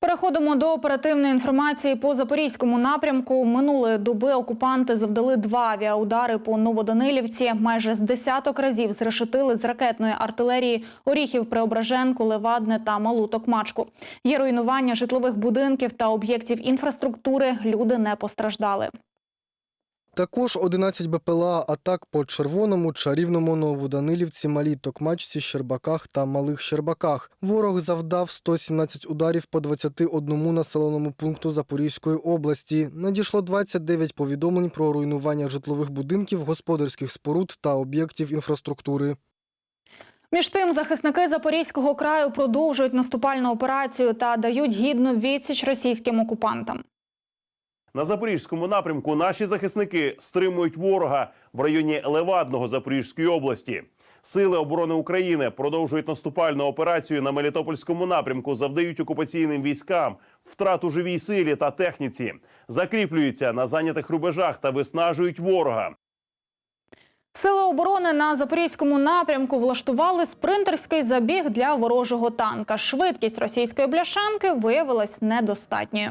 Переходимо до оперативної інформації по запорізькому напрямку. Минулої доби окупанти завдали два авіаудари по Новоданилівці. Майже з десяток разів зрешетили з ракетної артилерії Оріхів, Преображенку, Левадне та Малу Токмачку. Є руйнування житлових будинків та об'єктів інфраструктури. Люди не постраждали. Також 11 БПЛА атак по Червоному, Чарівному, Новоданилівці, Малій Токмачці, Щербаках та Малих Щербаках. Ворог завдав 117 ударів по 21 населеному пункту Запорізької області. Надійшло 29 повідомлень про руйнування житлових будинків, господарських споруд та об'єктів інфраструктури. Між тим, захисники Запорізького краю продовжують наступальну операцію та дають гідну відсіч російським окупантам. На запорізькому напрямку наші захисники стримують ворога в районі Левадного Запорізької області. Сили оборони України продовжують наступальну операцію на Мелітопольському напрямку, завдають окупаційним військам втрат у живій силі та техніці, закріплюються на зайнятих рубежах та виснажують ворога. Сили оборони на запорізькому напрямку влаштували спринтерський забіг для ворожого танка. Швидкість російської бляшанки виявилась недостатньою.